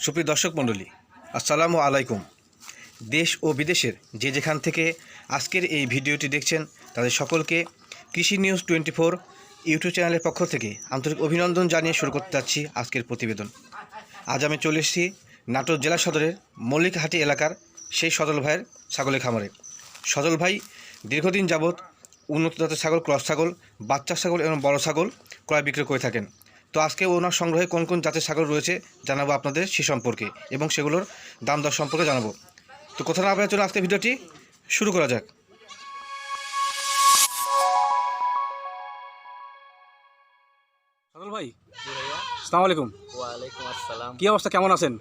সুপ্রিয় দর্শক মণ্ডলী, আসসালামু আলাইকুম। দেশ ও বিদেশের যে যেখান থেকে আজকের এই ভিডিওটি দেখছেন, তাদের সকলকে কৃষি নিউজ টোয়েন্টি ফোর ইউটিউব চ্যানেলের পক্ষ থেকে আন্তরিক অভিনন্দন জানিয়ে শুরু করতে যাচ্ছি আজকের প্রতিবেদন। আজ আমি চলে এসেছি নাটোর জেলা সদরের মল্লিকহাটি এলাকার সেই সজল ভাইয়ের ছাগলের খামারে। সজল ভাই দীর্ঘদিন যাবৎ উন্নত জাতের ছাগল, ক্রস ছাগল, বাচ্চা ছাগল এবং বড় ছাগল ক্রয় বিক্রয় করে থাকেন। তো আজকে ওনার সংগ্রহে কোন কোন জাতের ছাগল রয়েছে জানাব আপনাদের সে সম্পর্কে এবং সেগুলোর দাম দর সম্পর্কে জানাব। তো কোথাও না আপনার চলে আজকে ভিডিওটি শুরু করা যাক। ভাই জি আসসালামু আলাইকুম। ওয়ালাইকুম আসসালাম। কি অবস্থা কেমন আছেন?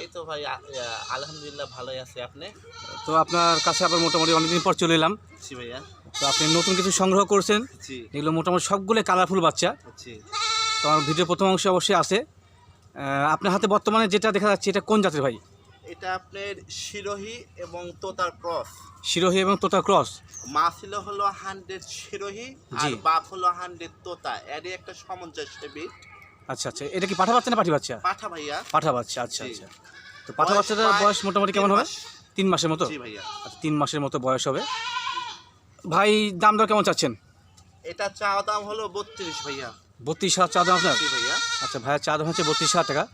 এই তো ভাই আলহামদুলিল্লাহ ভালোই আছি। আপনি? তো আপনার কাছে আবার মোটামুটি অনেকদিন পর চলে এলাম। জি ভাইয়া। তো আপনি নতুন কিছু সংগ্রহ করছেন। জি। এগুলো মোটামুটি সবগুলো কালারফুল বাচ্চা। জি। তো আমার ভিডিও প্রথম অংশে অবশ্যই আছে। আহ, আপনার হাতে বর্তমানে যেটা দেখা যাচ্ছে এটা কোন জাতের ভাই? এটা আপনার শিরোহী এবং তোতার ক্রস। শিরোহী এবং তোতা ক্রস? মা ছিল হলো হান্ড্রেড শিরোহী আর জি। বাপ হলো হান্ড্রেড তোতা। এরই একটা সামঞ্জস্য বিট আচ্ছা আচ্ছা। এটা কি পাঠা বাচ্চা না পাঠি বাচ্চা পাঠা ভাইয়া। পাঠা বাচ্চা আচ্ছা। আচ্ছা। তো পাঠা বাচ্চাটার বয়স মোটামুটি কেমন হবে? তিন মাসের মতো? জি ভাইয়া। আচ্ছা তিন মাসের মতো বয়স হবে। ভাই দাম দর কেমন চাচ্ছেন? এটা চাওয়া দাম হলো বত্রিশ ভাইয়া। বত্রিশ হাজার চা দাম আপনার আচ্ছা ভাইয়া চা দাম হচ্ছে বত্রিশ হাজার টাকা।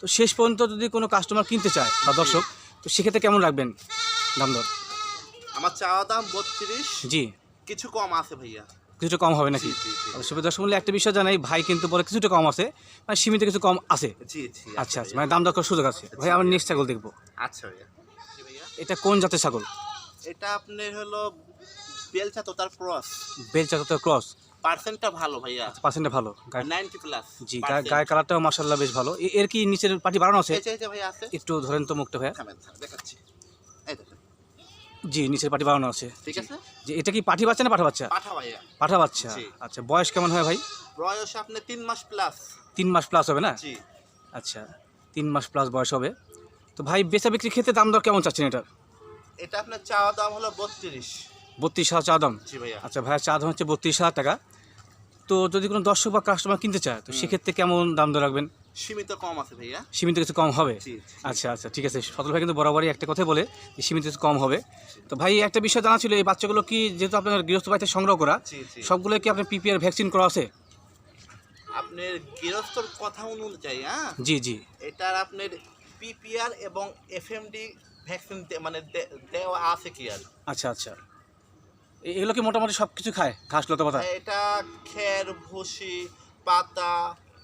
তো শেষ পর্যন্ত যদি কোনো কাস্টমার কিনতে চায় বা দর্শক তো সেক্ষেত্রে কেমন রাখবেন দাম দর? আমার চাওয়া দাম বত্রিশ। জি। কিছু কম আছে ভাইয়া। কিছুটা কম হবে নাকি? অবশ্যই দর্শক মূল্যে একটা বিষয় জানাই ভাই কিন্তু বলে কিছুটা কম আছে মানে সীমিত কিছু কম আছে। জি জি আচ্ছা আচ্ছা মানে দাম দর সুযোগ আছে। ভাই আমার নেক্সট ছাগল দেখব। আচ্ছা ভাইয়া। এটা কোন জাতের ছাগল? এটা আপনার হলো বেলচা তোতার ক্রস। বেলচা জাতের ক্রস। পার্সেন্টটা ভালো ভাইয়া। পার্সেন্টটা ভালো। গায়ে- নাইনটি প্লাস জি গায়ে- কালারটাও মাসাল্লাহ বেশ ভালো। এর কি নিচের পাটি বাড়ানো আছে? এই যে আছে। একটু ধরেন তো মুখটা ভাইয়া। দেখাচ্ছি। এই দেখেন। জি নিচের পাটি বাড়ানো আছে। ঠিক আছে? যে এটা কি পাঠি বাচ্চা না পাঠা বাচ্চা? পাঠা ভাইয়া। পাঠা বাচ্চা। আচ্ছা বয়স কেমন হয় ভাই? বয়স আপনি তিন মাস প্লাস তিন মাস প্লাস হবে না? জি। আচ্ছা তিন মাস প্লাস বয়স হবে। তো ভাই বেচা বিক্রির ক্ষেত্রে দাম দর কেমন চাচ্ছেন এটার? এটা আপনার চাওয়া দাম হলো বত্রিশ। বত্রিশ হাজার চা দাম ভাইয়া। আচ্ছা ভাইয়া চা দাম হচ্ছে বত্রিশ হাজার টাকা। তো যদি কোনো দর্শক বা কাস্টমার কিনতে চায় তো সেক্ষেত্রে কেমন দাম দর রাখবেন? সীমিত কম আছে ভাইয়া। সীমিত কিছু কম হবে? আচ্ছা আচ্ছা ঠিক আছে। সদল ভাই কিন্তু বরাবরই একটা কথা বলে যে সীমিত কিছু কম হবে। তো ভাই একটা বিষয় জানা ছিল এই বাচ্চাগুলো কি যেহেতু আপনার গৃহস্থ বাড়িতে সংগ্রহ করা সবগুলো কি আপনার পিপিআর ভ্যাকসিন করা আছে? আপনার গৃহস্থর কথা অনুযায়ী হ্যাঁ? জি জি। এটার আপনার পিপিআর এবং এফএমডি ভ্যাকসিন মানে দেওয়া আছে কি আর? আচ্ছা আচ্ছা। এগুলো কি মোটামুটি সব কিছু খায়? ঘাস লতা পাতা? এটা খের ভুসি পাতা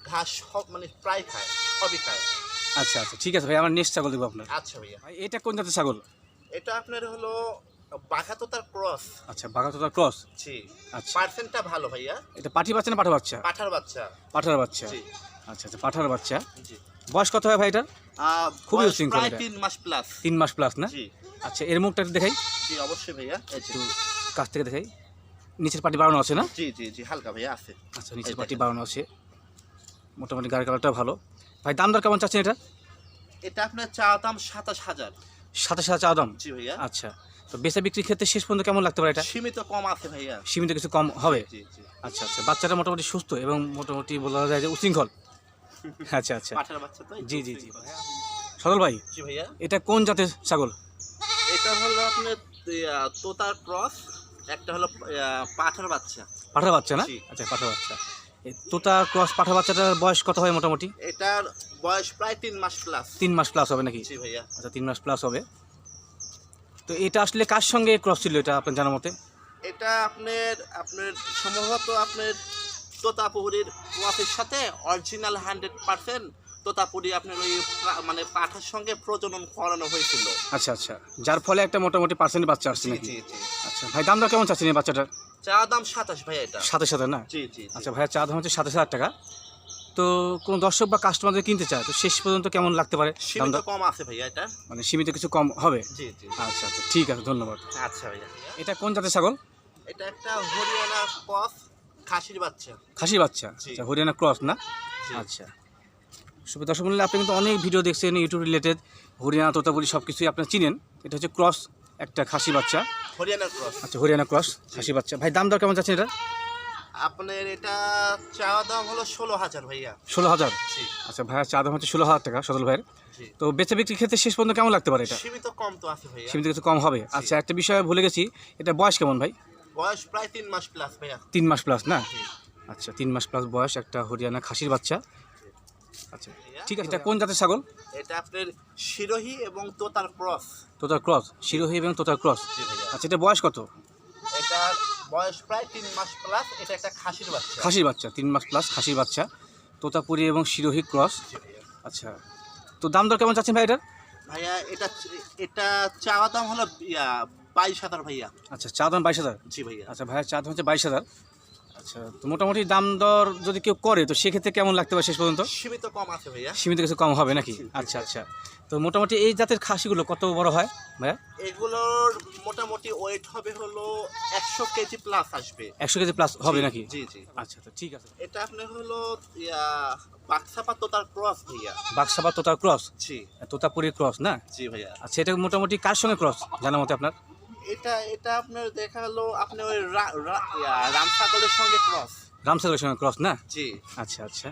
ঘাস সব মানে প্রায় খায় সবই খায়। আচ্ছা আচ্ছা ঠিক আছে ভাই আমার নেক্সট ছাগল দেবো আপনার। আচ্ছা ভাইয়া। ভাই এটা কোন জাতের ছাগল? এটা আপনার হলো বাঘাতোতার ক্রস। আচ্ছা বাঘাতোতার ক্রস? জি। আচ্ছা। পার্সেন্টটা ভালো ভাইয়া। এটা পাঠি বাচ্চা না পাঠা বাচ্চা? পাঠার বাচ্চা। পাঠার বাচ্চা? জি। আচ্ছা আচ্ছা পাঠার বাচ্চা। জি। বয়স কত হয় ভাই এটার? খুবই বয়স প্রায় এটা। তিন মাস প্লাস। তিন মাস প্লাস না? জি। আচ্ছা এর মুখটা দেখাই। জি অবশ্যই ভাইয়া। এই একটু কাছ থেকে দেখাই। নিচের পাটি বাড়ানো আছে না? জি জি জি হালকা ভাইয়া আছে। আচ্ছা নিচের পাটি বাড়ানো আছে। মোটামুটি গাড়ি কালারটা ভালো। ভাই দাম দর কেমন চাচ্ছেন এটা? এটা আপনার চা দাম সাতাশ হাজার। সাতাশ হাজার চা দাম? জি ভাইয়া। আচ্ছা। তো বেচা বিক্রির ক্ষেত্রে শেষ পর্যন্ত কেমন লাগতে পারে এটা? সীমিত কম আছে ভাইয়া। সীমিত কিছু কম হবে? জি জি আচ্ছা আচ্ছা। বাচ্চাটা মোটামুটি সুস্থ এবং মোটামুটি বলা যায় যে উশৃঙ্খল আচ্ছা আচ্ছা। জি জি জি। সদল ভাই ভাইয়া। এটা কোন জাতের ছাগল? এটা হলো আপনার তোতার ক্রস একটা হলো পাঠার বাচ্চা। পাঠা বাচ্চা না? আচ্ছা পাঠা বাচ্চা। তোতা ক্রস পাঠা বাচ্চাটার বয়স কত হয় মোটামুটি? এটার বয়স প্রায় তিন মাস প্লাস তিন মাস প্লাস হবে নাকি? ভাইয়া। আচ্ছা তিন মাস প্লাস হবে। তো এটা আসলে কার সঙ্গে ক্রস ছিল এটা আপনার জানার মতে? এটা আপনার আপনার সম্ভবত আপনার তোতাপুরির ওয়াফের সাথে অরিজিনাল হান্ড্রেড পার্সেন্ট তোতাপুরি আপনার ওই মানে পাঠার সঙ্গে প্রজনন করানো হয়েছিল। আচ্ছা আচ্ছা। যার ফলে একটা মোটামুটি পার্সেন্ট বাচ্চা আসছে নাকি? আচ্ছা ভাই দাম দর কেমন চাচ্ছেন এই বাচ্চাটার? চা দাম সাতাশ ভাই এটা। সাথে সাথে না? জি জি আচ্ছা ভাইয়া চা দাম হচ্ছে সাতাশ হাজার টাকা। তো কোনো দর্শক বা কাস্টমারদের কিনতে চায় তো শেষ পর্যন্ত কেমন লাগতে পারে? সীমিত কম আছে ভাইয়া এটা। মানে সীমিত কিছু কম হবে? জি জি। আচ্ছা আচ্ছা ঠিক আছে ধন্যবাদ। আচ্ছা ভাইয়া। এটা কোন জাতের ছাগল? এটা একটা হরিয়ানা কফ খাসির বাচ্চা। খাসির বাচ্চা? আচ্ছা হরিয়ানা ক্রস না? আচ্ছা। শুভ দর্শক মূল্যে আপনি কিন্তু অনেক ভিডিও দেখছেন ইউটিউব রিলেটেড হরিয়ানা তোতাপুরি সব কিছুই আপনার চিনেন। এটা হচ্ছে ক্রস একটা খাসি বাচ্চা। হরিয়ানার ক্রস। আচ্ছা হরিয়ানা ক্রস খাসি বাচ্চা। ভাই দাম দর কেমন যাচ্ছে এটা? আপনার এটা চাওয়া দাম হলো ষোলো হাজার ভাইয়া। ষোলো হাজার? আচ্ছা ভাইয়া চা দাম হচ্ছে ষোলো হাজার টাকা সদল ভাইয়ের। তো বেচা বিক্রির ক্ষেত্রে শেষ পর্যন্ত কেমন লাগতে পারে এটা? সীমিত কম তো আছে ভাইয়া। সীমিত কিছু কম হবে। আচ্ছা একটা বিষয় ভুলে গেছি এটা বয়স কেমন ভাই? বয়স প্রায় তিন মাস প্লাস ভাইয়া। তিন মাস প্লাস না? আচ্ছা তিন মাস প্লাস বয়স একটা হরিয়ানা খাসির বাচ্চা। আচ্ছা। ঠিক আছে এটা কোন জাতের ছাগল? এটা আপনার শিরোহী এবং তোতার ক্রস। তোতার ক্রস শিরোহী এবং তোতার ক্রস। ভাইয়া। আচ্ছা এটা বয়স কত? এটার বয়স প্রায় তিন মাস প্লাস এটা একটা খাসির বাচ্চা। খাসির বাচ্চা তিন মাস প্লাস খাসির বাচ্চা। তোতাপুরি এবং শিরোহী ক্রস। ভাইয়া। আচ্ছা তো দাম দর কেমন চাচ্ছেন ভাই এটার? ভাইয়া এটা এটা চাওয়া দাম হলো বাইশ হাজার ভাইয়া। আচ্ছা চা দাম বাইশ হাজার। জি ভাইয়া। আচ্ছা ভাইয়া চা দাম হচ্ছে বাইশ হাজার। আচ্ছা তো মোটামুটি দাম দর যদি কেউ করে তো সেক্ষেত্রে কেমন লাগতে পারে শেষ পর্যন্ত? সীমিত কম আছে ভাইয়া। সীমিত কিছু কম হবে নাকি? আচ্ছা আচ্ছা। তো মোটামুটি এই জাতের খাসিগুলো কত বড় হয় ভাইয়া? এগুলোর মোটামুটি ওয়েট হবে হলো একশো কেজি প্লাস আসবে। একশো কেজি প্লাস হবে নাকি? জি জি। আচ্ছা তো ঠিক আছে। এটা আপনার হলো বাক্সাপা তোতার ক্রস ভাইয়া। বাক্সাবা তোতার ক্রস জি। তোতাপুরি ক্রস না? জি ভাইয়া। আচ্ছা এটা মোটামুটি কার সঙ্গে ক্রস জানার মতে আপনার? এটা এটা আপনার দেখা হলো আপনি ওই রা- রা- রাম ছাগলের সঙ্গে ক্রস রামসাগরের সঙ্গে ক্রস না? জি। আচ্ছা আচ্ছা।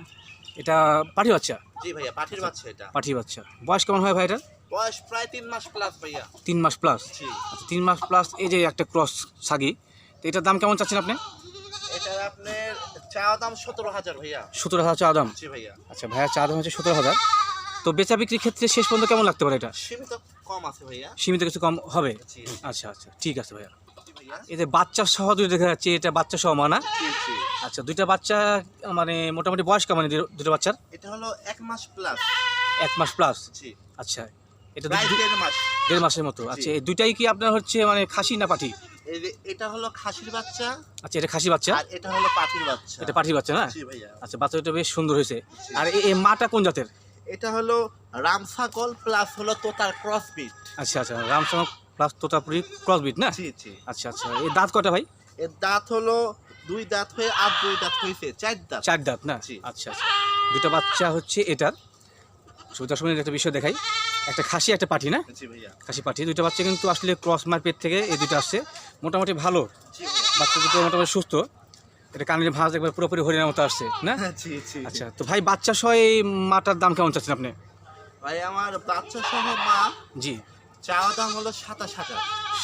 এটা পাঠি বাচ্চা? জি ভাইয়া পাঠির বাচ্চা এটা। পাঠি বাচ্চা। বয়স কেমন হয় ভাই এটা বয়স প্রায় তিন মাস প্লাস ভাইয়া। তিন মাস প্লাস জি। আচ্ছা তিন মাস প্লাস এই যে একটা ক্রস সাগি তো এটার দাম কেমন চাচ্ছেন আপনি? এটার আপনার চা দাম সতেরো হাজার ভাইয়া। সতেরো হাজার চা দাম? জি ভাইয়া। আচ্ছা ভাইয়া চা দাম হচ্ছে সতেরো হাজার। তো বেচা বিক্রির ক্ষেত্রে শেষ পর্যন্ত কেমন লাগতে পারে এটা? সীমিত কম আছে ভাইয়া? সীমিত কিছু কম হবে? আচ্ছা আচ্ছা ঠিক আছে ভাইয়া। এতে বাচ্চা সহ দুটো দেখা যাচ্ছে এটা বাচ্চা সহ মানা আচ্ছা দুইটা বাচ্চা মানে মোটামুটি বয়স কেমন দুটো বাচ্চার? এটা হলো এক মাস প্লাস এক মাস প্লাস আচ্ছা এটা দেড় মাস। দেড় মাসের মতো। আচ্ছা এই দুইটাই কি আপনার হচ্ছে মানে খাসি না পাঠি এটা হলো খাসির বাচ্চা। আচ্ছা এটা খাসি বাচ্চা? আর এটা হলো পাঠির বাচ্চা। এটা পাঠির বাচ্চা না? আচ্ছা বাচ্চাটা বেশ সুন্দর হয়েছে। আর এই মাটা কোন জাতের? এটা হলো রাম ছাগল প্লাস হলো তোতার ক্রস বিট আচ্ছা আচ্ছা রামসনক প্লাস তোতাপুরি ক্রসবিট না? জি জি। আচ্ছা আচ্ছা এই দাঁত কটা ভাই? এর দাঁত হলো দুই দাঁত হয়ে আর দুই দাঁত হয়েছে চার দাঁত। চার দাঁত না? জি। আচ্ছা আচ্ছা দুটো বাচ্চা হচ্ছে এটার। সুবিধা সময় একটা বিষয় দেখাই। একটা খাসি একটা পাঠি না? জি ভাইয়া। খাসি পাঠি দুটো বাচ্চা কিন্তু আসলে ক্রস মার্কেট থেকে এই দুটো আসছে। মোটামুটি ভালো। বাচ্চা দুটো মোটামুটি সুস্থ। এটা কানের ভাঁজ একবার পুরোপুরি হরিণের মতো আসছে না? জি আচ্ছা তো ভাই বাচ্চা সহ এই মাটার দাম কেমন চাচ্ছেন আপনি? ভাই আমার বাচ্চা সহ মা জি। চাওয়া দাম হলো সাতাশ হাজার।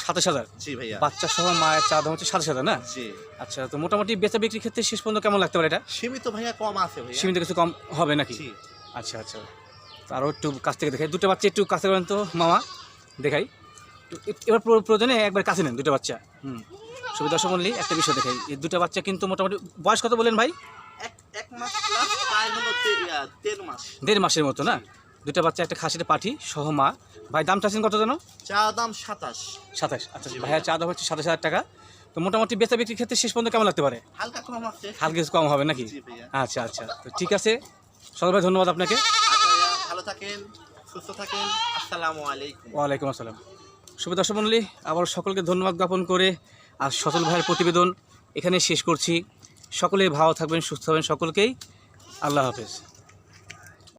সাতাশ হাজার? জি ভাইয়া। বাচ্চা সহ মায়ের চা দাম হচ্ছে সাতাশ হাজার না? জি। আচ্ছা তো মোটামুটি বেচা বিক্রির ক্ষেত্রে শেষ পর্যন্ত কেমন লাগতে পারে এটা? সীমিত ভাইয়া কম আছে ভাইয়া। সীমিত কিছু কম হবে নাকি? আচ্ছা আচ্ছা। আরও একটু কাছ থেকে দেখাই। দুটো বাচ্চা একটু কাছে করেন তো মামা। দেখাই। এবার প্র- প্রয়োজনে একবার কাছে নেন দুটো বাচ্চা। হুম। সুবিধা সম্বন্ধে একটা বিষয় দেখাই। এই দুটো বাচ্চা কিন্তু মোটামুটি বয়স কত বলেন ভাই? দেড় মাসের মতো না? দুটো বাচ্চা একটা খাসিতে পাঠি সহ মা। ভাই দাম চাচ্ছেন কত জানো চা দাম সাতাশ। সাতাশ আচ্ছা ভাইয়া চা দাম হচ্ছে সাতাশ হাজার টাকা। তো মোটামুটি বেচা বিক্রির ক্ষেত্রে শেষ পর্যন্ত কেমন লাগতে পারে? হালকা কম আছে। হালকা কিছু কম হবে নাকি? আচ্ছা আচ্ছা। তো ঠিক আছে। সদর ভাই ধন্যবাদ আপনাকে। আচ্ছা ভালো থাকেন সুস্থ থাকেন। আসসালামু আলাইকুম। ওয়ালাইকুম আসসালাম। শুভ দর্শক মণ্ডলী আবার সকলকে ধন্যবাদ জ্ঞাপন করে আর সচল ভাইয়ের প্রতিবেদন এখানে শেষ করছি। সকলে ভালো থাকবেন, সুস্থ হবেন সকলকেই। আল্লাহ হাফেজ।